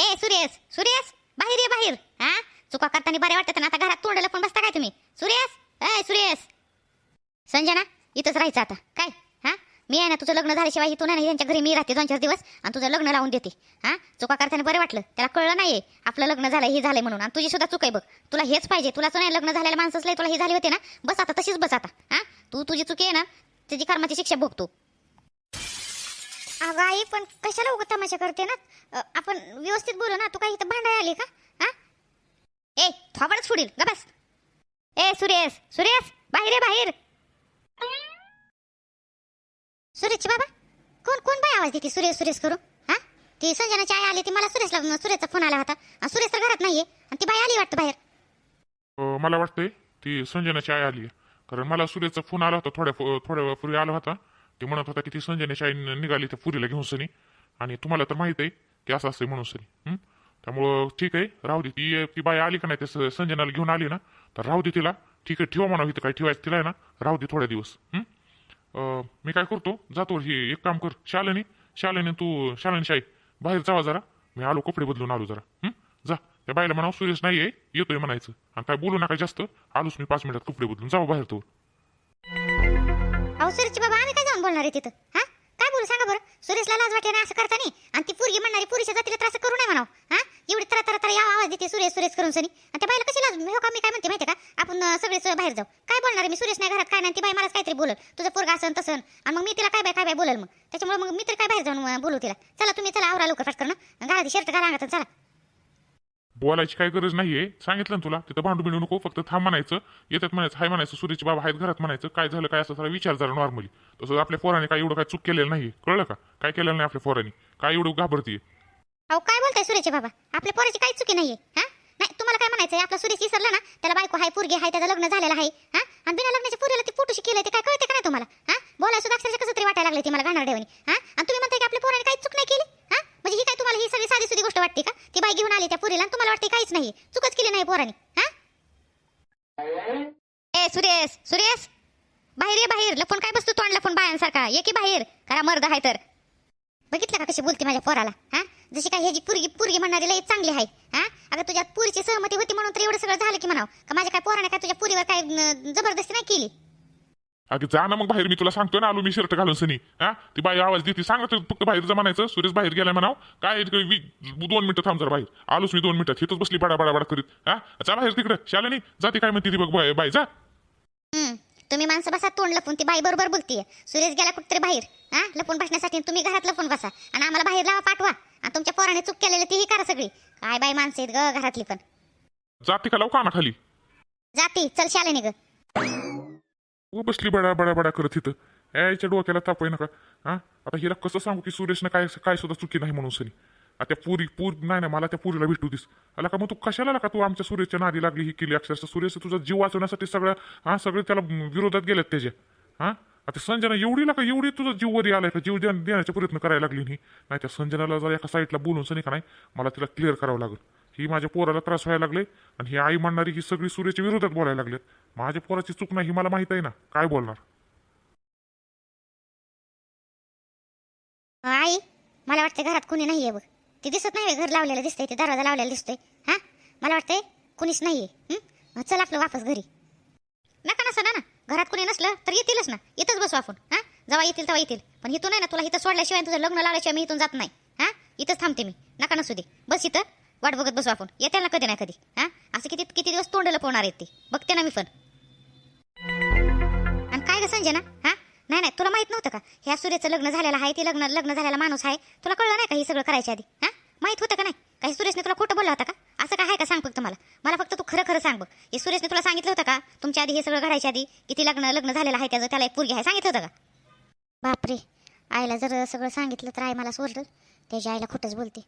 ए सुरेश सुरेश बाहेर ये बाहेर. हा? चुका करताना बरे वाटत ना? आता घरात तोंडाला पण बसता काय तुम्ही? सुरेश? ए सुरेश. संजना इथंच राहायचं आता. काय? हा? मी आहे ना तुझं लग्न झाल्याशिवाय तू नाही त्यांच्या घरी मी राहते दोन चार दिवस आणि तुझं लग्न लावून देते. हा? चुका करताना बरं वाटलं. त्याला कळलं नाहीये. आपलं लग्न झालं हे झालंय म्हणून. आणि तुझी सुद्धा चूक आहे बघ. तुला हेच पाहिजे. तुलाच नाही लग्न झालेल्या माणसंच तुला हे झाले होते ना? बस आता तशीच बस आता. हा? तू तुझी चुकी आहे ना त्याची कर्माची शिक्षा भोगतो. अगं आई पण कशाला उगत तमाशा करते ना? आपण व्यवस्थित बोलू ना? तू काही इथं भांडाय आली का? हा? ए थोबडच फुडील गबस बस. ए सुरेश सुरेश बाहेर ये बाहेर. सुरेश बाबा कोण कोण बाय आवाज देते? सुरेश सुरेश करू हा? ती संजनाची आई आली ती मला सुरेशला सुरेशचा फोन आला होता. आणि सुरेश तर घरात नाहीये आणि ती बाई आली वाटतं बाहेर. अ, मला वाटतंय ती संजनाची आई आली कारण मला सुरेशचा फोन आला होता थोड्या थोड्या वेळापूर्वी आला होता. ते म्हणत होता की ती संजयने शाईन निघाली त्या पुरीला घेऊन सनी. आणि तुम्हाला तर माहीत आहे की असं असते म्हणून सनी. त्यामुळं ठीक आहे राहू दे. ती ती बाई आली का नाही त्या संजनाला घेऊन आली ना तर राहू दे तिला. ठीक आहे ठेवा म्हणा इथं काय ठेवायचं तिला आहे ना. राहू दे थोड्या दिवस. मी काय करतो? जातो हे एक काम कर. शालेनी शालिनी तू शालिनी शाई बाहेर जावा जरा. मी आलो कपडे बदलून आलो जरा. जा. त्या बाईला म्हणावं सुरेश नाही आहे येतोय म्हणायचं. आणि काय बोलू नका जास्त. आलोच मी पाच मिनिटात कपडे बदलून. जाऊ बाहेर तो. अहो सुरेशची बाबा आम्ही काय जाऊन बोलणार आहे तिथं? हा? काय बोलू सांगा बरं. सुरेशला लाज वाटली ना असं नाही आणि ती पोरगी म्हणणारी पुरीच्या जातीला त्रास करू नये म्हणाव. हा? एवढी तरा तरा तरा या आवाज देते सुरेश सुरेश करून सनी. आणि त्या बाईला कशी लाज? हो का मी काय म्हणते माहिती का? आपण सगळे सगळेच बाहेर जाऊ. काय बोलणार आहे मी? सुरेश नाही घरात काय नाही? ती बाई मलाच काहीतरी बोलल. तुझं पोरगा असन तसं. आणि मग मी तिला काय बाय काय बाय बोलल मग? त्याच्यामुळे मग मी तर काय बाहेर जाऊन बोलू तिला. चला तुम्ही चला आवरा लवकर फटकर करणं घाला शर्ट घाला अंगात चला. बोलायची काय गरज नाहीये. सांगितलं ना तुला तिथं भांडू बिंडू नको फक्त थांब म्हणायचं. येतात म्हणायचं हाय म्हणायचं सूर्यचे बाबा आहेत घरात म्हणायचं काय झालं काय असं जरा विचार जरा नॉर्मली तसं आपल्या पोराने काय एवढं काय चूक केलेलं नाही कळलं का? काय केलेलं नाही आपल्या पोराने. काय एवढं घाबरतीये? अहो काय बोलताय सुरेशचे बाबा? आपल्या पोराची काही चुकी नाहीये हा? नाही तुम्हाला काय म्हणायचं आपला सुरेश विसरला ना त्याला बायको हाय पोरगी हाय त्याचं लग्न झालेलं आहे हा? आणि बिना लग्नाच्या पुरीला ती फोटोशी केलंय ते काय कळते का नाही तुम्हाला हा? बोलायचं सुद्धा अक्षरशः कसं तरी वाटायला लागले ती मला गाणार डेवणी हा? आणि तुम्ही म्हणताय की आपल्या पोराने काही चूक नाही केली? म्हणजे ही काय तुम्हाला ही सगळी साधी सुधी गोष्ट वाटते का? ती बाई घेऊन आली त्या पुरीला तुम्हाला वाटते काहीच नाही. चुकच केली नाही पोराने. हा? ए सुरेश सुरेश. बाहेर ये बाहेर. लपून काय बसतो तोंड लपून बायांसारखा? ये की बाहेर. करा मर्द आहे तर. बघितलं का कशी बोलते माझ्या पोराला? हा? जशी काय ह्याची पुरगी पुरगी म्हणणारी लई चांगली आहे हा? अगं तुझ्या पुरीची सहमती होती म्हणून तर एवढं सगळं झालं की म्हणावं. का माझ्या काय पोराने काय तुझ्या पुरीवर काय जबरदस्ती नाही केली? अगं जा ना मग बाहेर मी तुला सांगतोय ना आलो मी शर्ट घालून सनी. हा? ती बाई आवाज देते. सांगत फक्त बाहेर जा म्हणायचं. सुरेश बाहेर गेलाय म्हणाव. काय इकडे वी- दोन मिनिटं थांब जरा बाहेर. आलोच मी दोन मिनिटात. इथंच बसली बडा बडा बडा करीत. हा? जा बाहेर तिकडे. शालिनी जाते काय म्हणते ती बघ बाई बाई जा. हम्म. तुम्ही माणसं बसा तोंड लपून. ती बाई बरोबर बोलतीये. सुरेश गेला कुठतरी बाहेर. हा? लपून बसण्यासाठी आणि तुम्ही घरात लपून बसा. आणि आम्हाला बाहेर लावा पाठवा. आणि तुमच्या पोराने चूक केलेली तीही करा सगळी. काय बाई माणसं आहेत ग घरातली पण. जाते का लावू काना खाली जाती. चल शालेनी ग. उ बसली बडा बडा बडा करत तिथं यायच्या डोक्याला ताप आहे नका. हा? आता हिला कसं सांगू की सुरेशनं काय काय सुद्धा चुकी नाही म्हणून सनी. आता पुरी पूर नाही नाही मला त्या पुरीला भेटू दिस. आला का मग तू कशाला आला का तू आमच्या सुरेशच्या नादी लागली ही केली अक्षरशः? सुरेश तुझा जीव वाचवण्यासाठी सगळं हा सगळे त्याला विरोधात गेलेत त्याच्या हा? आता संजना एवढी लागा एवढी तुझा जीव वरी आलाय का? जीव देण्याचा प्रयत्न करायला लागली नाही नाही त्या संजनाला जर एका साईडला बोलून सनी का नाही मला तिला क्लिअर करावं लागेल. ही माझ्या पोराला त्रास व्हायला लागले आणि ही आई म्हणणारी ही सगळी सूर्याच्या विरोधात बोलायला लागलेत. माझ्या पोराची चूक नाही ही मला माहीत आहे ना. काय बोलणार? आई मला वाटतं घरात कुणी नाहीये बघ. ते दिसत नाही घर लावलेलं दिसतंय ते दरवाजा लावलेला दिसतोय. हा? मला वाटतंय कुणीच नाहीये. हं? चल आपलं वापस घरी. नका नसं ना ना घरात कुणी नसलं तर येतीलच ना. इथंच बसू आपण. हा? जेव्हा येतील तेव्हा येतील. पण इथून नाही ना तुला इथं सोडल्याशिवाय तुझं लग्न लावल्याशिवाय मी इथून जात नाही. हा? इथंच थांबते मी. नका नसू दे. बस इथं. वाट बघत बसू आपण. येते ना कधी नाही कधी हा? असं किती किती दिवस तोंडलं पोहणार आहेत ते? बघते ना मी पण. आणि काय ग संजना? हा? नाही नाही तुला माहीत नव्हतं का? ह्या सूर्याचं लग्न झालेलं आहे ती लग्न लग्न झालेला माणूस आहे. तुला कळलं नाही का हे सगळं करायच्या आधी? हा? माहीत होतं का नाही? काही सुरेशने तुला खोटं बोलला होता का? असं काय आहे का सांग फक्त मला मला फक्त तू खरं खरं सांग बघ. हे सुरेशने तुला सांगितलं होतं का? तुमच्या आधी हे सगळं घडायच्या आधी? किती लग्न लग्न झालेलं आहे त्याचं त्याला एक पुरगी आहे. सांगितलं होतं का? बापरे. आईला जर सगळं सांगितलं तर आई मला सोडलं. त्याच्या आईला खोटंच बोलते.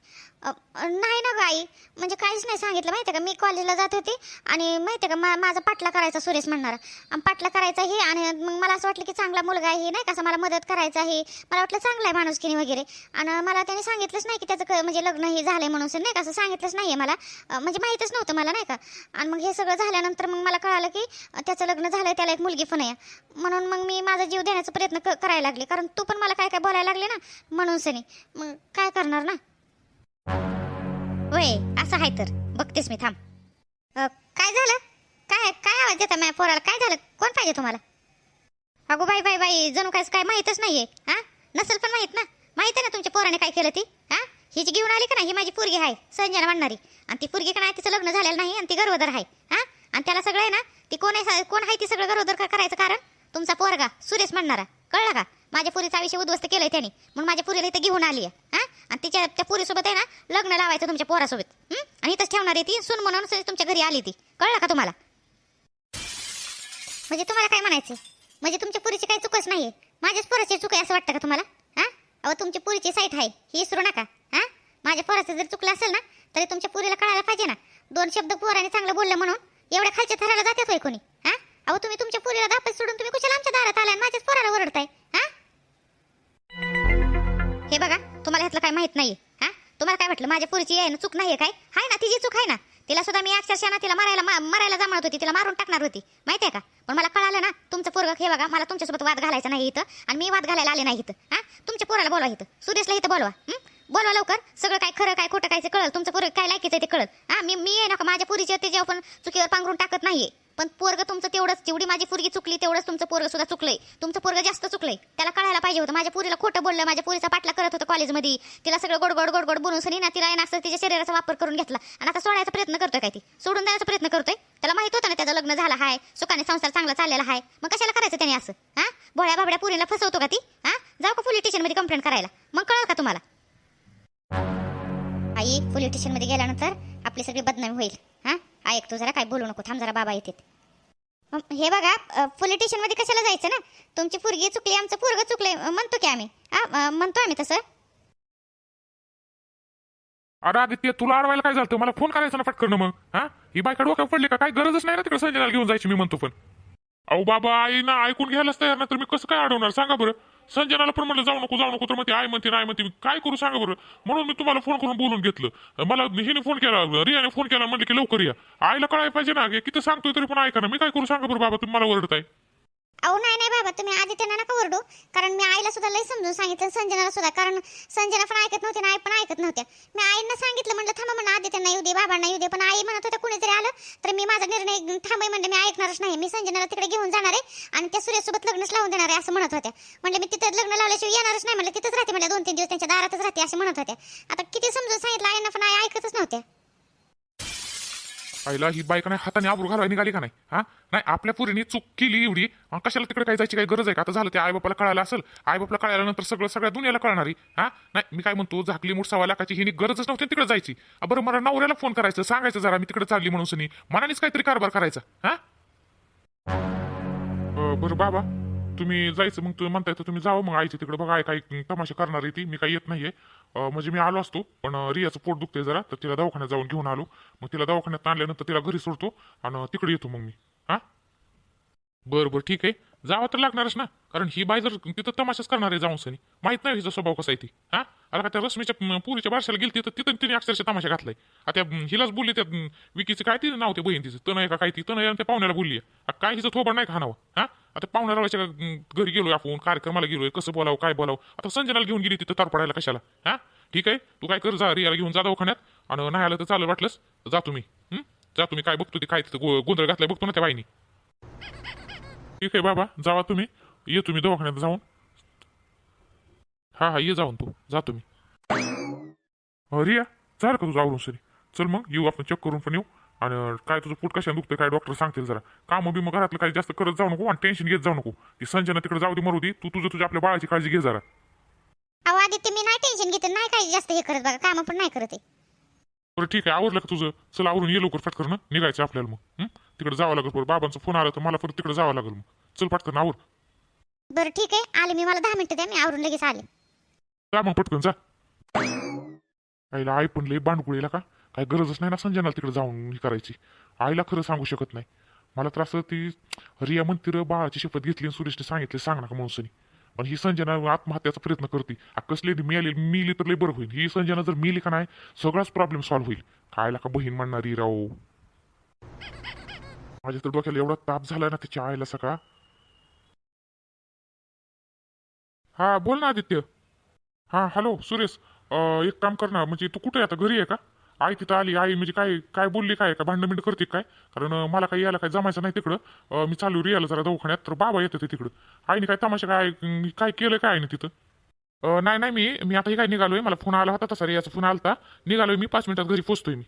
नाही ना ग आई. म्हणजे काहीच नाही सांगितलं. माहिती आहे का? मी कॉलेजला जात होते आणि माहिती आहे का? मा माझा पाटला करायचा सुरेश म्हणणारा. आणि पाटला करायचा हे आणि मग मला असं वाटलं की चांगला मुलगा आहे नाही का? असं मला मदत करायचं आहे. मला वाटलं चांगला आहे माणूसकीने वगैरे. आणि मला त्याने सांगितलंच नाही की त्याचं क- म्हणजे लग्न हे झालंय म्हणून नाही का? असं सांगितलंच नाही आहे मला म्हणजे माहीतच नव्हतं मला नाही का? आणि मग हे सगळं झाल्यानंतर मग मला कळालं की त्याचं लग्न झालंय त्याला एक मुलगी पण आहे. म्हणून मग मी माझा जीव देण्याचा प्रयत्न क- करायला लागले. कारण तू पण मला काय काय बोलायला लागले ना? म्हणून सनी. मग काय करणार ना? होय असं आहे तर. बघतेस मी थांब. काय झालं? काय काय आवाज देता माझ्या पोराला? काय झालं? कोण पाहिजे तुम्हाला? अगो बाई बाई बाई जणू काय काय माहीतच नाहीये हा? नसेल पण माहीत ना? माहीत आहे ना तुमच्या पोराने काय केलं ती हा? ही जी घेऊन आली का नाही? ही माझी पोरगी आहे संजना म्हणणारी. आणि ती पोरगी का नाही तिचं लग्न झालेलं नाही आणि ती गरोदर आहे हा? आणि त्याला सगळं आहे ना ती कोण आहे कोण आहे ती सगळं गरोदर का करायचं कारण? तुमचा पोरगा सुरेश म्हणणारा. कळला का? माझ्या पुरीचा विषय उद्ध्वस्त केलाय त्याने. म्हणून माझ्या पुरीला इथं घेऊन आली आहे हा? आणि तिच्या त्या पुरीसोबत आहे ना लग्न लावायचं तुमच्या पोरासोबत. आणि इथंच ठेवणार आहे ती सून म्हणून तुमच्या घरी आली ती. कळलं का तुम्हाला? म्हणजे तुम्हाला काय म्हणायचं म्हणजे तुमच्या पुरीची काही चुकच नाही माझ्याच पोराची चूक आहे असं वाटतं का तुम्हाला? हा? अहो तुमची पुरीची साईट आहे. ही विसरू नका. हा? माझ्या पोराचं जर चुकलं असेल ना तरी तुमच्या पुरीला कळायला पाहिजे ना. दोन शब्द पोराने चांगलं बोललं म्हणून एवढ्या खालच्या थराला जातात होय कोणी? हा? अहो तुम्ही तुमच्या पुरीला दापत सोडून तुम्ही कुशाला आमच्या दारात आलाय? माझ्याच पोराला ओरडताय हा? हे बघा तुम्हाला ह्यातलं काय माहीत नाही हा? तुम्हाला काय वाटलं माझ्या पुरीची आहे ना चूक नाही काय? हाय ना तिची चूक आहे ना? तिला सुद्धा मी अक्षरशः ना तिला मारायला मा- मारायला जमत होती तिला मारून टाकणार होती. माहिती आहे का? पण मला कळालं ना तुमचं पोरग हे बघा मला तुमच्यासोबत वाद घालायचा नाही इथं आणि मी वाद घालायला आले नाही इथं हा? तुमच्या पोराला बोलवा इथं सुरेशला इथं बोलवा हं? बोलवा लवकर सगळं काय खरं काय खोटं काय ते कळल तुमचं पोरग काय लायकीचं आहे ते कळल. हा मी मी आहे ना का माझ्या पुरीच्या त्याच्यावर पण चुकीवर पांघरून टाकत नाहीये. पण पोरग तुमचं तेवढंच जेवढी माझी पुरगी चुकली तेवढंच तुमचं पोरग सुद्धा चुकलंय. तुमचं पोरग जास्त चुकलंय. त्याला कळायला पाहिजे होतं. माझ्या पुरीला खोटं बोललं माझ्या पुरीचा पाठला करत होतं कॉलेजमध्ये. तिला सगळं गोड गोड गोड गोड बोलून सनी ना तिला ना असं तिच्या शरीराचा वापर करून घेतला. आणि आता सोडायचा प्रयत्न करतोय काय ती? सोडून देण्याचा प्रयत्न करतोय? त्याला माहीत होतं ना त्याचं लग्न झालं आहे सुखाने संसार चांगला चाललेला आहे मग कशाला करायचं त्याने असं? हा? भोळ्या बाबड्या पुरीला फसवतो का ती? हा? जाऊ का पोलीस स्टेशनमध्ये कंप्लेंट करायला? मग कळलं का तुम्हाला? आई पोलीस स्टेशनमध्ये गेल्यानंतर आपली सगळी बदनामी होईल. हा? ऐक तू जरा काय बोलू नको थांब जरा बाबा येतात. हे बघा अ, पोलीस स्टेशनमध्ये कशाला जायचं ना? तुमची पोरगी चुकली आमचं पोरग चुकलंय म्हणतो की आम्ही. म्हणतो आम्ही तसं. अरे आदित्य तुला अडवायला काय झालं? मला फोन करायचा ना पटकन मग हा? ही बायका डोक्यावर पडली का? काय गरजच नाही ना तिकडे संजयला घेऊन जायची मी म्हणतो पण. अहो बाबा आई ना ऐकून घ्यायलाच तयार ना तर मी कसं काय अडवणार? सांगा बरं. संजनाला पण म्हणलं जाऊ नको जाऊ नको तर म्हणते आय म्हणते नाही म्हणते काय करू सांगा बरं. म्हणून मी तुम्हाला फोन करून बोलून घेतलं. मला हिने फोन केला रियाने फोन केला म्हणले की लवकर या. आईला कळायला पाहिजे ना किती सांगतोय तरी पण ऐका ना मी काय करू सांगा बरं बाबा तुम्ही मला ओरडताय. अहो नाही नाही बाबा तुम्ही आधी त्यांना नका ओरडू. कारण मी आईला सुद्धा लई समजून सांगितलं संजनाला सुद्धा. कारण संजना पण ऐकत नव्हती ना आई पण ऐकत नव्हत्या. मी आईंना सांगितलं म्हटलं थांबा म्हणलं आधी त्यांना येऊ दे बाबांना येऊ दे. पण आई म्हणत होत्या कुणी जरी आलं तर मी माझा निर्णय थांबाय म्हणलं मी ऐकणारच नाही. मी संजनाला तिकडे घेऊन जाणार आहे आणि त्या सूर्यासोबत लग्नच लावून देणार आहे असं म्हणत होत्या. म्हणलं मी तिथं लग्न लावल्याशिवाय येणारच नाही. म्हणलं तिथंच राहते म्हटलं दोन तीन दिवस त्यांच्या दारातच राहते असं म्हणत होत्या. आता किती समजून सांगितलं आईंना पण आई ऐकतच नव्हत्या. आईला ही बायका नाही? हाताने आबरू घालवाय निघाली का नाही? हा? नाही आपल्या पुरीने चूक केली एवढी. अन कशाला तिकडे काय जायची काही गरज आहे का? आता झालं ते आई बापाला कळायला असेल. आई बापाला कळाल्यानंतर सगळं सगळ्या दुनियाला कळणारी. हा? नाही मी काय म्हणतो झाकली मूठ लाखाची हिनी गरजच नव्हती तिकडे जायची. अ, बरं मला नवऱ्याला फोन करायचं. सांगायचं जरा मी तिकडे चालली म्हणून सनी. मनानेच काहीतरी कारभार करायचा. हा? अ, बरं बाबा. तुम्ही जायचं मग तुम्ही म्हणताय तर तुम्ही जावं मग आईची तिकडे बघा आई काही तमाशा करणार आहे ती मी काही येत नाहीये. म्हणजे मी आलो असतो पण रियाचं पोट दुखते जरा तर तिला दवाखान्यात जाऊन घेऊन आलो. मग तिला दवाखान्यात आणल्यानंतर तिला घरी सोडतो आणि तिकडे येतो मग मी. हा? बरं बरं ठीक आहे. जावं तर लागणारच ना. कारण ही बाई जर तिथं तमाशाच करणार आहे जाऊन सनी. माहीत नाही हिचा स्वभाव कसा आहे ती. हा? आता का त्या रश्मीच्या पुरीच्या बारशाला गेली तिथं तिथं तिने अक्षरशः तमाशा घातलाय. आता हिलाच बोलली त्या विकीचं काय ती नाव ते बहीण तिचं तनय का काय ती? तनय त्या पाहुण्याला बोलली काय हिचं थोबड नाही खाणावं हा? आता पाहुण्याला घरी गेलोय आपण कार्यक्रमाला गेलोय कसं बोलावं काय बोलावं? आता संजनाला घेऊन गेली तिथं तारपडायला कशाला? हा? ठीक आहे? तू काय कर जा रियाला घेऊन जा दवाखान्यात. आणि नाही आलं तर चालू वाटलंस. जा तुम्ही. जा तुम्ही. काय बघतो ते काय तिथं गोंधळ घातलाय बघतो ना त्या बाईनी. ठीक आहे बाबा जावा तुम्ही. ये तुम्ही दवाखान्यात जाऊन. हा हा ये जाऊन तू. जा तुम्ही. रिया झालं का तुझं आवरून सरी चल मग येऊ आपण चेक करून पण येऊ. आणि काय तुझं पोट कशा दुखतं काय डॉक्टर सांगतील जरा. काम बी मग घरातलं काही जास्त करत जाऊ नको आणि टेन्शन घेत जाऊ नको. ती संजना तिकडे जाऊ दे मरू दे. तू तुझं तुझ्या आपल्या बाळाची काळजी घे जरा. अहो आदित्य मी नाही टेन्शन घेते. नाही काही जास्त हे करत बघा कामं पण नाही करत आहे. बरं ठीक आहे. आवरलं का तुझं? चल आवरून ये लवकर पटकन ना निघायचं आपल्याला मग? तिकडे जावं लागेल बरं बाबांचा फोन आला तर मला परत तिकडे जावं लागेल मग. चल पटकन आवर बरं ठीक आहे. आले मी. मला दहा मिनिटं द्या. मी आवरून लगेच आले. जा मग पटकन जा. आईला आई पण लई बांडकुळीला का? काय गरजच नाही ना संजनाला तिकडे जाऊन ही करायची. आईला खरं सांगू शकत नाही. मला तर असं ती रिया म्हणते रे बाळाची शपथ घेतली आणि सुरेशने सांगितले सांग ना का म्हणून पण ही संजना आत्महत्याचा प्रयत्न करते. आ, कसली ती मिळाली मिली तर लई बरं होईल. ही संजना जर मिली का नाही सगळाच प्रॉब्लेम सॉल्व्ह होईल. कायला का बहीण म्हणणारी राव? माझ्या तर डोक्याला एवढा ताप झाला ना त्याच्या आईला सका हा बोल ना आदित्य. हा हॅलो सुरेश एक काम कर ना म्हणजे तू कुठे आहे? आता घरी आहे का? आई तिथं आली आई म्हणजे काय काय बोलली काय का? भांडमिंड बिंड करते काय? कारण मला काही यायला काय जमायचं नाही तिकडं. मी चालू रियाला जरा दवाखान्यात तर बाबा येते तिकडं. आईने काय तमाशा काय काय केलं काय आईने तिथं? नाही नाही मी मी आता हे काय निघालोय? मला फोन आला होता तसा रियाचा फोन आला निघालोय मी पाच मिनिटात घरी पोचतोय मी.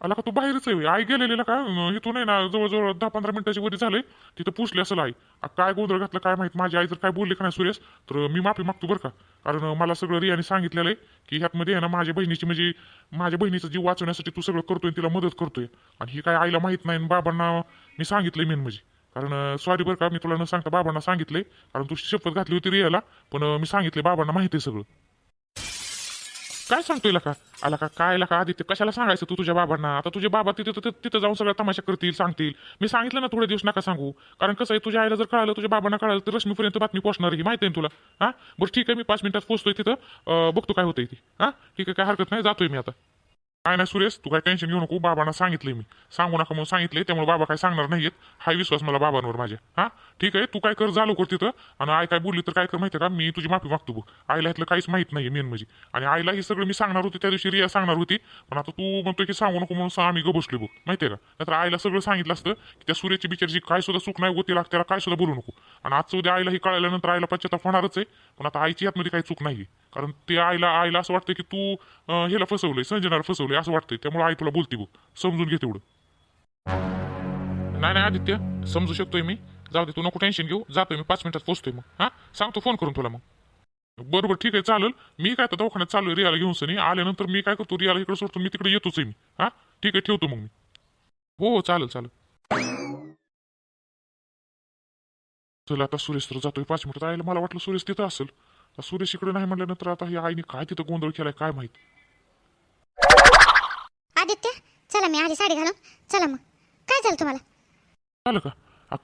आला का तू बाहेरच आहे. आई गेलेली का इथून आहे ना जवळजवळ दहा पंधरा मिनिटाची वरी झाले तिथं पुसले असं आई. काय गोंधळ घातलं काय माहीत माझी आई जर काय बोलली का नाही सुरेश तर मी माफी मागतो बरं का. कारण मला सगळं रियाने सांगितलेलं आहे की ह्यातमध्ये आहे ना माझ्या बहिणीची म्हणजे माझ्या बहिणीचा जीव वाचवण्यासाठी तू सगळं करतोय तिला मदत करतोय. आणि हे काय आईला माहीत नाही आणि बाबांना मी सांगितलंय मेन म्हणजे. कारण सॉरी बरं का मी तुला न सांगता बाबांना सांगितलंय. कारण तू शपथ घातली होती रियाला पण मी सांगितले बाबांना माहिती आहे सगळं. काय सांगतोय का? आला का? काय का? आदित्य कशाला सांगायचं तू तुझ्या बाबांना? आता तुझे बाबा तिथे तिथे तिथं जाऊन सगळं तमाशा करतील सांगतील. मी सांगितलं ना थोडे दिवस नका सांगू. कारण कसं आहे तुझ्या आईला जर कळालं तुझ्या बाबांना कळालं तर रश्मीपर्यंत बातमी पोहोचणार ही. माहिती आहे ना तुला? हा? बरं ठीक आहे मी पाच मिनिटात पोहोचतोय तिथं. बघतो काय होतंय ती. हा? ठीक आहे काय हरकत नाही जातोय मी आता. काय नाही सुरेश तू काय टेन्शन घेऊ नको बाबांना सांगितले मी. सांगू नका म्हणून सांगितले त्यामुळे बाबा काय सांगणार नाहीयेत. हा विश्वास मला बाबांवर माझ्या हा? ठीक आहे तू काय कर झालो कर तिथं. आणि आई काय बोलली तर काय कर माहिती का? मी तुझी माफी मागतो बघ. आईला इथलं काहीच माहीत नाही मेन म्हणजे. आणि आईला हे सगळं मी सांगणार होती त्या दिवशी रिया सांगणार होती. पण आता तू म्हणतोय की सांगू नको म्हणून आम्ही ग बसलो बघ. आहे का? नाहीतर आईला सगळं सांगितलं असतं की त्या सूर्याची बिचारची काय सुद्धा चूक नाही होती त्याला काय सुद्धा बोलू नको. आणि आजचं उद्या आईला हे कळल्यानंतर आईला पश्चाताप होणारच आहे. पण आता आईची यातमध्ये काही चूक नाही कारण ते आईला आईला असं वाटतं की तू अं, ह्याला फसवलंय संजनाला फसवलंय असं वाटतंय त्यामुळे आई तुला बोलते बघ. समजून घे तेवढं. नाही नाही आदित्य समजू शकतोय मी. जाऊ दे तू नको टेन्शन घेऊ. जातोय मी पाच मिनिटात पोहोचतोय मग. हा? सांगतो फोन करून तुला मग. बरोबर ठीक आहे चालेल. मी काय तर दवाखान्यात चालू रियाला घेऊन सनी. आल्यानंतर मी काय करतो रियाला इकडे सोडतो मी तिकडे येतोच आहे मी. हा? ठीक आहे ठेवतो मग मी. हो हो चालेल चालेल. चला आता सुरेश तर जातोय. पाच मिनिटात आयला मला वाटलं सुरेश तिथं असेल. आता सुरेश इकडे नाही म्हटल्यानंतर आता ही आईने काय तिथं गोंधळ केलाय काय माहीत. आदित्य चला मी आली साडी घालून चला मग. काय झालं तुम्हाला? झालं का?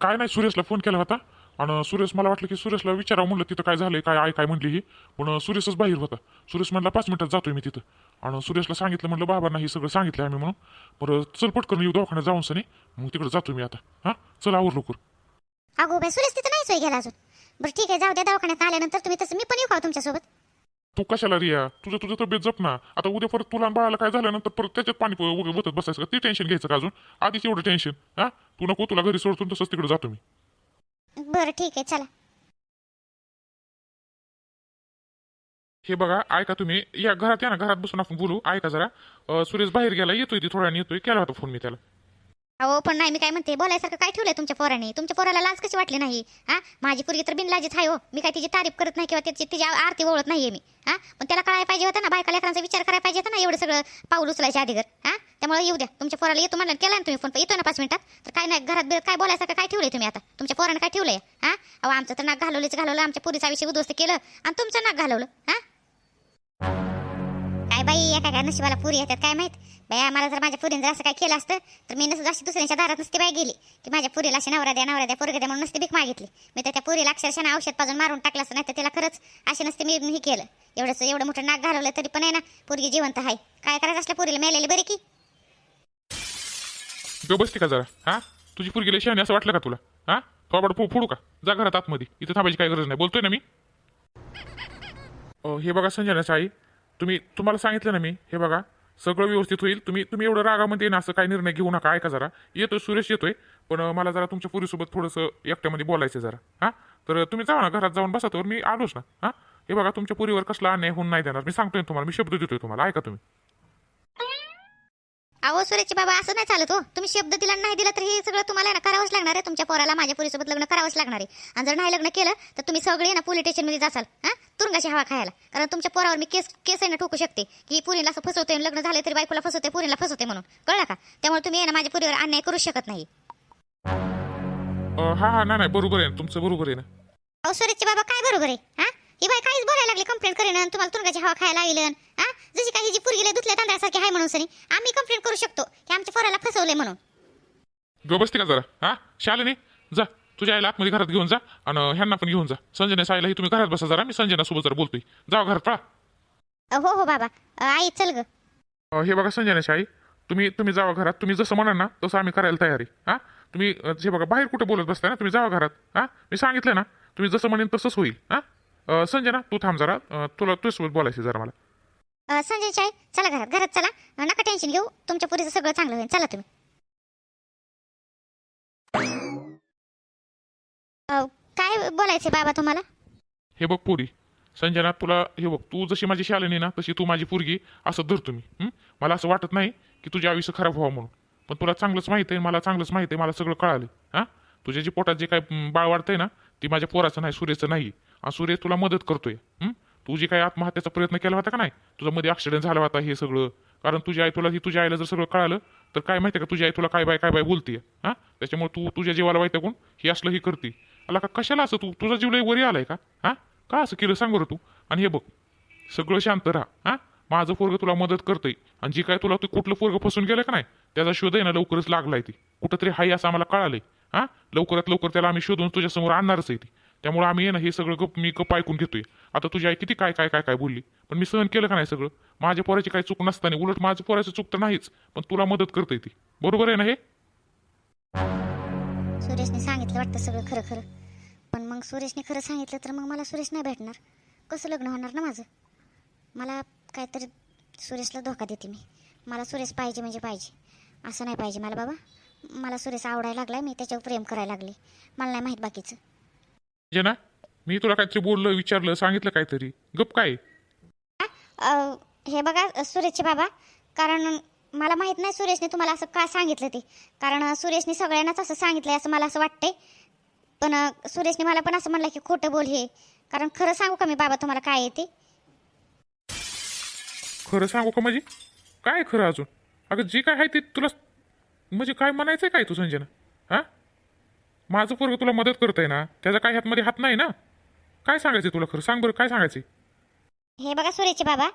काय नाही सुरेशला फोन केला होता. आणि सुरेश मला वाटलं की सुरेशला विचारावं म्हणलं तिथं काय झालंय काय आई काय म्हणली ही. पण सुरेशच बाहेर होता. सुरेश म्हणला पाच मिनिटात जातोय मी तिथं. आणि सुरेशला सांगितलं म्हणलं बाबांना हे सगळं सांगितलं आम्ही म्हणून. बरं चल पटकन येऊ दवाखान्यात जाऊन सनी. मग तिकडे जातो मी आता. हां? चल आवर लवकर. अगो बाई सुरेश तिथं नाही सोय गेला अजून. बरं ठीक आहे जाऊ द्या दवाखान्यात आल्यानंतर तुम्ही तसं मी पण येऊ का हो तुमच्यासोबत? तू कशाला रिया? तुझं तुझं तब्येत जप ना. आता उद्या परत तुला बाळाला काय झाल्यानंतर परत त्याच्यात पाणी वगैरे बसायचं का? ते टेन्शन घ्यायचं का अजून? आधीच एवढं टेन्शन हा? तू नको तुला घरी सोडतो तसंच तिकडे जातो मी. बरं ठीक आहे चला. हे बघा ऐका तुम्ही. या घरात या ना घरात बसून आपण बोलू. ऐका जरा. सुरेश बाहेर गेला. येतोय ती थोड्या येतोय. केला होता फोन मी त्याला. अहो पण नाही मी काय म्हणते बोलायसारखं काय ठेवलंय तुमच्या पोराने? तुमच्या पोराला लाज कशी वाटली नाही? हा? माझी पुरगी तर बिनलाजीच आहे हो. मी काय तिची तारीफ करत नाही किंवा त्याची तिची आरती ओळत नाहीये मी. हा? पण त्याला कळायला पाहिजे होतं ना बायका लेकरांचा विचार करायला पाहिजे होता ना एवढं सगळं पाऊल उचलायच्या अधीगर हा? त्यामुळे येऊ द्या. तुमच्या पोराला येतो म्हणलं केला ना तुम्ही फोन येतो ना पाच मिनिटात? तर काय नाही घरात बिरत काय बोलायसारखं काय ठेवलंय तुम्ही आता? तुमच्या पोराने काय ठेवलंय? हा? अहो आमचं तर नाक घालवलीच घालवलं आमच्या पुरीचा विषय उद्ध्वस्त केलं आणि तुमचं नाक घालवलं. हा? बाई या काय काय नशिबाला पुरी येतात काय माहीत? बाई मला जर माझ्या पुरीने जर असं काय केलं असतं तर मी नसं अशी दुसऱ्यांच्या दारात नसती बाई गेली. की माझ्या पुरीला अशी नवरा द्या नवरा द्या पोरग द्या म्हणून नसती भीक मागितली. मी तर त्या पुरीला अक्षरशः औषध पाजून मारून टाकलं असतं नाही तर तिला खरंच असे नसते मी हे केलं. एवढंच एवढं मोठं नाक घालवलं तरी पण आहे ना पोरगी जिवंत आहे. काय करायचं असल्या पुरीला मेलेली बरी की? ग बसते का जरा? हा? तुझी पुरगी शहाणी असं वाटलं का तुला? हा? थोडा फो फोडू का? जा घरात आतमध्ये. इथं थांबायची काय गरज नाही. बोलतोय ना मी? अं, हे बघा संजना आई तुम्ही तुम्हाला सांगितलं ना मी हे बघा सगळं व्यवस्थित होईल. तुम्ही तुम्ही एवढं रागामध्ये ना असं काय निर्णय घेऊ नका ऐका जरा. येतोय सुरेश येतोय पण मला जरा तुमच्या पुरीसोबत थोडंसं एकट्यामध्ये बोलायचं जरा हा? तर तुम्ही जावा ना घरात जाऊन बसा तर मी आलोच ना हा? हे बघा तुमच्या पुरीवर कसला अन्याय होऊन नाही देणार. मी सांगतोय तुम्हाला मी शब्द देतोय तुम्हाला ऐका तुम्ही. अहो सुरेश बाबा असं नाही चालत हो. तुम्ही शब्द दिला नाही दिला तर हे सगळं तुम्हाला ना करावंच लागणार आहे. तुमच्या पोराला माझ्या पुरीसोबत लग्न करावंच लागणार आहे. आणि जर नाही लग्न केलं तर तुम्ही सगळे ना पोलीस स्टेशनमध्ये जासाल हा? तुरुंगाची हवा खायला. कारण तुमच्या पोरावर मी केस केस आहे ना ठोकू शकते. की पुरीला असं फसवते लग्न झाले तरी बायकोला फसवते पुरीला फसवते म्हणून. कळलं का? त्यामुळे तुम्ही ना माझ्या पुरीवर अन्याय करू शकत नाही. हा हा नाही नाही बरोबर आहे. ना, तुमचं बरोबर आहे ना. अहो सुरेशचे बाबा काय बरोबर आहे? हा? ही बाई काहीच बोलायला लागली कंप्लेंट करेन आणि तुम्हाला तुरुंगाची हवा खायला लागेल हा? जशी काही जी पुरगीला दुधल्या तांदळासारखी आहे म्हणून सनी आम्ही कंप्लेंट करू शकतो की आमच्या पोराला फसवले म्हणून. ग बसते का जरा? हा? शालिनी जा. तुझ्या आईला आतमध्ये घरात घेऊन जा आणि ह्यांना पण घेऊन जा. संजय साईलाही तुम्ही घरात बसा जरा. मी संजना सोबत जरा बोलतोय. जावा घरात पळा. हो हो बाबा. आई चल ग. अं, हे बघा संजय आई तुम्ही तुम्ही जावा घरात. तुम्ही जसं म्हणाल ना तसं आम्ही करायला तयार हा? तुम्ही अं, हे बघा बाहेर कुठे बोलत बसताय ना तुम्ही जावा घरात. हा? मी सांगितलं ना तुम्ही जसं म्हणेन तसंच होईल. हा? संजना तू थांब जरा. अं, तुला तुझ्यासोबत बोलायचं जरा मला. अ, संजयची आई चला घरात. घरात चला. अ, नका टेन्शन घेऊ. तुमच्या पुरीचं सगळं चांगलं होईल. चला तुम्ही. काय बोलायचे बाबा तुम्हाला? हे बघ पोरी संजना तुला हे बघ तू जशी माझी शालिनी ना तशी तू माझी पोरगी असं धर तुम्ही हं? मला असं वाटत नाही की तुझे आयुष्य खराब व्हावं म्हणून. पण तुला चांगलंच माहिती आहे मला चांगलंच माहिती आहे मला सगळं कळालं हां? तुझ्या जी पोटात जे काय हं, बाळ वाढतंय ना ती माझ्या पोराचं नाही सूर्याचं नाही आणि सूर्य तुला मदत करतोय हं? तू जी काय आत्महत्याचा प्रयत्न केला होता का नाही तुझा मध्ये ॲक्सिडेंट झाला होता हे सगळं. कारण तुझी आई तुला ही तुझ्या आईला जर सगळं कळालं तर काय माहिती का तुझी आई तुला काय बाय काय बाय बोलतीये हां? त्याच्यामुळे तू तुझ्या जीवाला वाईट कोण ही असलं ही करते. अला का कशाला असं तू? तुझा जीव लय वरी आलाय का? हा? का असं केलं? सांग बरं तू. आणि हे बघ सगळं शांत राहा. हा? माझं पोरग तुला मदत करतंय. आणि जी काय तुला तू कुठलं पोरग फसून गेलं का नाही त्याचा शोध आहे ना लवकरच लागलाय ती. कुठंतरी हाय असं आम्हाला कळालंय. हा? लवकरात लवकर त्याला आम्ही शोधून तुझ्या समोर आणणारच आहे ती. त्यामुळे आम्ही आहे ना हे सगळं गप मी गप ऐकून घेतोय. आता तुझी आई किती काय काय काय काय बोलली? पण मी सहन केलं का नाही सगळं? माझ्या पोराची काही चूक नसताना उलट माझ्या पोराचं चूक तर नाहीच पण तुला मदत करतंय ती. बरोबर आहे ना हे? सुरेशने सांगितलं वाटतं सगळं खरं खरं. पण मग सुरेशने खरं सांगितलं तर मग मला सुरेश नाही भेटणार. कसं लग्न होणार ना माझं? मला काहीतरी सुरेशला धोका देते मी. मला सुरेश पाहिजे म्हणजे पाहिजे. असं नाही पाहिजे मला बाबा. मला सुरेश आवडायला लागलाय मी त्याच्यावर प्रेम करायला लागले. मला नाही माहीत बाकीचं. जे ना मी तुला काहीतरी बोललं विचारलं सांगितलं काहीतरी. गप काय? हे बघा सुरेशचे बाबा. कारण मला माहीत नाही सुरेशने तुम्हाला असं का सांगितलं ते. कारण सुरेशने सगळ्यांनाच असं सांगितलंय असं मला असं वाटतंय. पण सुरेशने मला पण असं म्हणलं की खोटं बोल हे. कारण खरं सांगू का मी बाबा तुम्हाला काय आहे ते? खरं सांगू का म्हणजे काय खरं अजून? अगं जे काय आहे ते तुला म्हणजे काय म्हणायचंय काय तू संजना? हा? माझं पोरग तुला मदत करतंय ना? त्याचा काय हातमध्ये हात नाही ना? काय सांगायचं तुला खरं? सांग बरं काय सांगायचं हे बघा सुरेशचे बाबा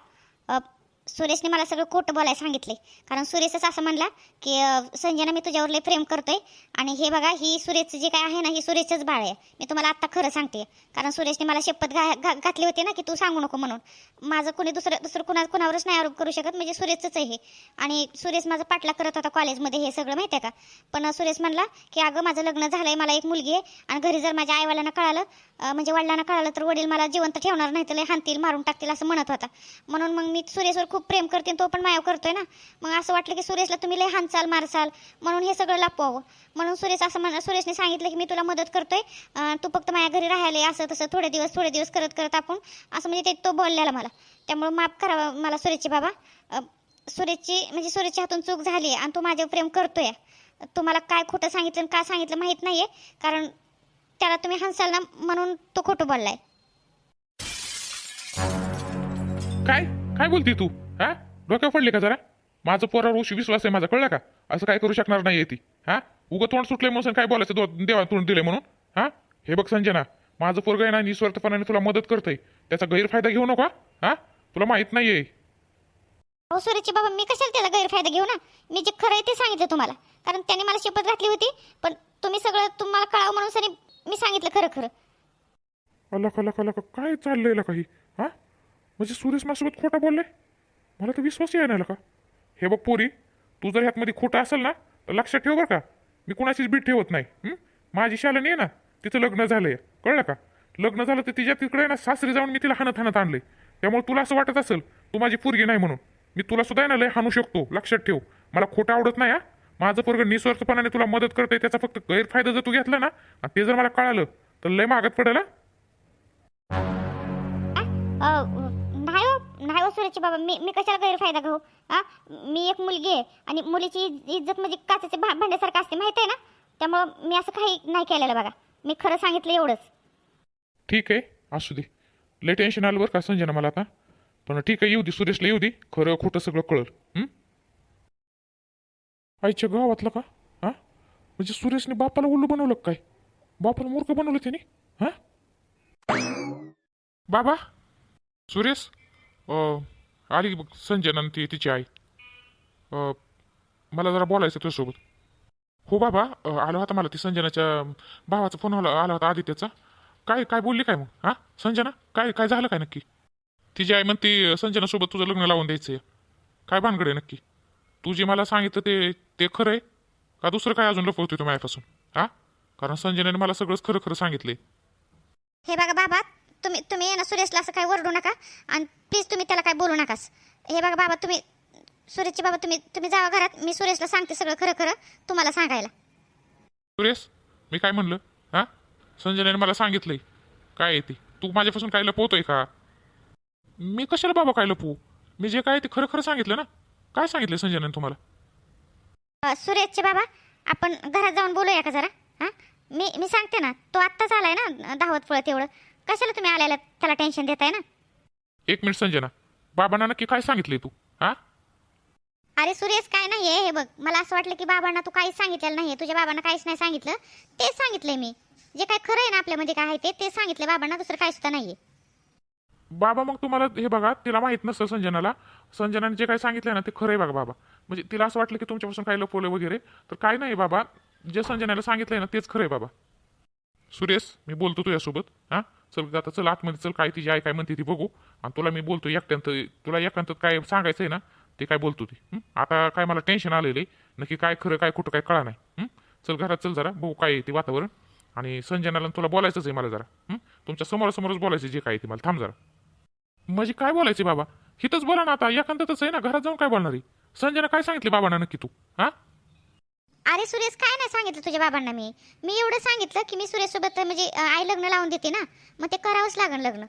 सुरेशने मला सगळं खोटं बोलायला सांगितले कारण सुरेशच असं म्हणला की संजना मी तुझ्यावर लय प्रेम करतोय. आणि हे बघा ही सुरेशचं जे काय आहे ना ही सुरेशच बाळ आहे. मी तुम्हाला आत्ता खरं सांगते. कारण सुरेशने मला शपथ घा घा- घातली होती ना की तू सांगू नको म्हणून. माझं कोणी दुसरं दुसरं कुणा कुणावरच नाही आरोप करू शकत. म्हणजे सुरेशच आहे हे. आणि सुरेश माझा पाठला करत होता कॉलेजमध्ये हे सगळं माहिती आहे का? पण सुरेश म्हणला की अगं माझं लग्न झालंय मला एक मुलगी आहे. आणि घरी जर माझ्या आईवाल्यांना कळालं म्हणजे वडिलांना कळालं तर वडील मला जिवंत ठेवणार नाही तर हानतील मारून टाकतील असं म्हणत होता. म्हणून मग मी सुरेशवर खूप प्रेम करते तो पण मायाव करतोय ना. मग असं वाटलं की सुरेशला तुम्ही लय हानचाल मारसाल म्हणून हे सगळं लपवावं. म्हणून सुरेश असं म्हण सुरेशने सांगितलं की मी तुला मदत करतोय. तू फक्त माझ्या घरी राहायला असं तसं थोडे दिवस थोडे दिवस करत करत आपण असं म्हणजे ते तो बोललेला मला. त्यामुळे माफ करावा मला सुरेशची बाबा. सुरेशची म्हणजे सुरेशच्या हातून चूक झाली आणि तो माझ्यावर प्रेम करतोय. तुम्हाला काय खोटं सांगितलं आणि काय सांगितलं माहीत नाहीये. कारण त्याला तुम्ही हंसाल ना म्हणून तो खोटं बोललाय. काय? काय बोलते तू? हा? डोक्यावर पडली का जरा? माझं पोरावर उशी विश्वास आहे माझा कळला का? असं काय करू शकणार नाही ती. हा? उगं तोंड सुटले म्हणून काय बोलायचं? दो- देवा तोंड दिले म्हणून. हा? हे बघ संजना माझं पोरग आहे ना निस्वार्थपणाने तुला मदत करतंय. त्याचा गैरफायदा घेऊ नका हा? तुला माहीत नाहीये. हो सुरेशची बाबा मी कशाला त्याला गैरफायदा घेऊ ना? मी जे खरं आहे ते सांगितलं तुम्हाला. कारण त्याने मला शपथ घातली होती पण तुम्ही सगळं तुम्हाला कळावं म्हणून सनी मी सांगितलं खरं खरं. अला का लका लका काय चाललंय काही हा? म्हणजे सुरेश माझ्यासोबत खोटा बोललाय मला तर विश्वास यायला का हे बघ पोरी तू जर ह्यातमध्ये खोटं असेल ना तर लक्षात ठेव बरं का. मी कुणाचीच बीट ठेवत नाही माझी शालन आहे ना तिचं लग्न झालंय. कळलं का? लग्न झालं तर तिच्या तिकडे ना सासरी जाऊन मी तिला हाणत हाणत आणलंय त्यामुळे तुला असं वाटत असेल तू माझी पोरगी नाही म्हणून. मी तुला सुद्धा आहे ना लय हाणू शकतो लक्षात ठेव. मला खोटं आवडत नाही हा? माझं पोरग निस्वार्थपणाने तुला मदत करते त्याचा फक्त गैरफायदा जर तू घेतला ना ते जर मला कळालं तर लय मागत पडेल हा? नाही हो सुरेशची बाबा मी मी कशाला गैरफायदा घेऊ? हा? मी एक मुलगी आहे आणि मुलीची इज्जत म्हणजे काचेचे भा भांड्यासारखं असते माहीत आहे ना? त्यामुळं मी असं काही नाही केलेलं बघा. मी खरं सांगितलं एवढंच. ठीक आहे असू दे. लय टेन्शन आलं बरं का संजना मला आता. पण ठीक आहे येऊ दे सुरेशला येऊ दे. खरं खोटं सगळं कळल. आईच्या गावातलं का? हा? म्हणजे सुरेशने बापाला उल्लू बनवलं काय? बापाला मूर्ख बनवलं त्याने? हा? बाबा? सुरेश? अं, आली बघ संजना आणि ती तिची आई. अं, मला जरा बोलायचं तुझ्यासोबत. हो बाबा अं, आला होता मला ती संजनाच्या भावाचा फोन आला आला होता आदित्यचा. काय काय बोलली काय मग? हा? संजना? काय काय झालं काय नक्की? तिची आई म्हणते संजनासोबत तुझं लग्न लावून द्यायचं काय भानगड आहे नक्की? तू जे मला सांगितलं ते ते खरं आहे? का दुसरं काय अजून लपवतोय तू माझ्यापासून? हा? कारण संजनाने मला सगळंच खरं खरं सांगितलंय. हे बघा बाबा तुम्ही तुम्ही आहे ना सुरेशला असं काही ओरडू नका आणि प्लीज तुम्ही त्याला काय बोलू नकास. हे बघा बाबा तुम्ही सुरेशचे बाबा तुम्ही तुम्ही जावा घरात. मी सुरेशला सांगते सगळं खरं खरं तुम्हाला सांगायला. सुरेश मी काय म्हणलं? हा? संजनाने मला सांगितलंय. काय आहे ते? तू माझ्यापासून काय लपवतोय का? मी कशाला बाबा काय लपवू? मी जे काय ते खरं खरं सांगितलं ना? काय सांगितलं संजनाने तुम्हाला? अ, सुरेशचे बाबा आपण घरात जाऊन बोलूया का जरा? हां? मी मी सांगते ना तो आत्ताच आलाय ना धावत पळत एवढं कशाला तुम्ही आल्याला त्याला टेन्शन देताय ना? एक मिनिट संजना बाबांना नक्की काय सांगितलंय तू हा? अरे सुरेश काय नाही हे बघ मला असं वाटलं की बाबांना तू काहीच सांगितलेलं नाही तुझ्या बाबांना काहीच नाही सांगितलं तेच सांगितलंय मी. जे काय खरं आहे ना आपल्यामध्ये काय आहे ते ते सांगितलं बाबांना दुसरं काय सुद्धा नाहीये. बाबा मग तुम्हाला हे बघा तिला माहीत नसतं संजनाला. संजनाने जे काही सांगितलं ना ते खरं आहे बघा बाबा. म्हणजे तिला असं वाटलं की तुमच्यापासून काही लपवलं वगैरे तर काय नाही बाबा. जे संजनाला सांगितलंय ना तेच खरं आहे बाबा. सुरेश मी बोलतो तुझ्यासोबत हां? चल आता चल आतमध्ये चल काय तिची आई काय म्हणते ती बघू. आणि तुला मी बोलतो एकट्यांत तुला एकांतात काय सांगायचं आहे ना ते काय बोलतो ते. आता काय मला टेन्शन आलेलं आहे नक्की काय खरं काय कुठं काय कळा नाही. चल घरात चल जरा बघू काय आहे ते वातावरण. आणि संजनाला तुला बोलायचंच आहे मला जरा. तुमच्या समोरासमोरच बोलायचं जे काय आहे ते मला. थांब जरा. म्हणजे काय बोलायचे बाबा? हिथंच बोला ना आता एकांतच आहे ना घरात जाऊन काय बोलणार आहे? संजना काय सांगितले बाबांना नक्की तू? हा? अरे सुरेश काय नाही सांगितलं तुझ्या बाबांना मी? मी एवढं सांगितलं की मी सुरेशसोबत म्हणजे आई लग्न लावून देते ना मग ते करावंच लागेल लग्न.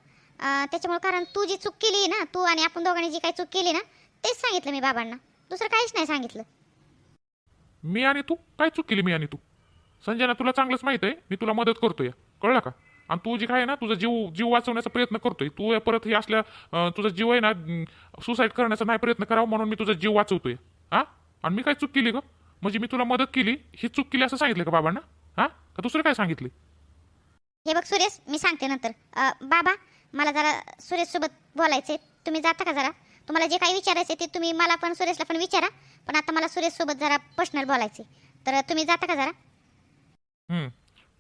त्याच्यामुळे कारण तू जी चूक केली ना तू आणि आपण दोघांनी जी काही चूक केली ना तेच सांगितलं मी बाबांना. दुसरं काहीच नाही सांगितलं. मी आणि तू? काय चूक केली मी आणि तू? संजना तुला चांगलंच माहीत आहे मी तुला मदत करतोय. कळलं का? आणि तू जी काय आहे ना तुझा जीव जीव वाचवण्याचा प्रयत्न करतोय. तू परत हे असल्या तुझा जीव आहे ना सुसाईड करण्याचा नाही प्रयत्न करावा म्हणून मी तुझा जीव वाचवतोय. हा? आणि मी काय चूक केली ग? म्हणजे मी तुला मदत केली ही चूक केली असं सांगितलं का बाबांना? हा? का दुसरं काय सांगितलं? हे बघ सुरेश मी सांगते नंतर. अं, बाबा मला जरा सुरेश सोबत बोलायचे तुम्ही जाता का जरा? तुम्हाला जे काही विचारायचे ते तुम्ही मला पण सुरेशला पण विचारा. पण आता मला सुरेश सोबत जरा पर्सनल बोलायचे तर तुम्ही जाता का जरा? हम्म.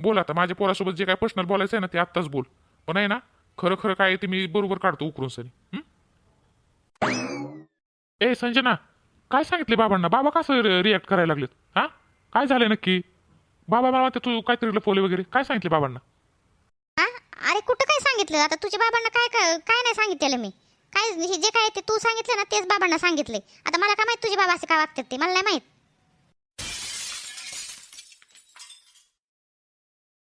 बोल आता. माझ्या पोरासोबत जे काय पर्सनल बोलायचं आहे ना ते आत्ताच बोल. पण आहे ना खरं खरं काय आहे ते मी बरोबर काढतो उकरून सरी. ए संजना! काय सांगितले बाबांना? बाबा कसं रिॲक्ट करायला लागलेत? हा? काय झालंय नक्की? बाबा मला म्हणते तू काहीतरी लपवले वगैरे. काय सांगितले बाबांना? हा? अरे कुठं काय सांगितलं? आता तुझ्या बाबांना काय काय काय नाही सांगितलेलं मी. काय हे जे काय ते तू सांगितलं ना तेच बाबांना सांगितले. आता मला काय माहीत तुझे बाबा असे काय वागतात ते? मला नाही माहीत.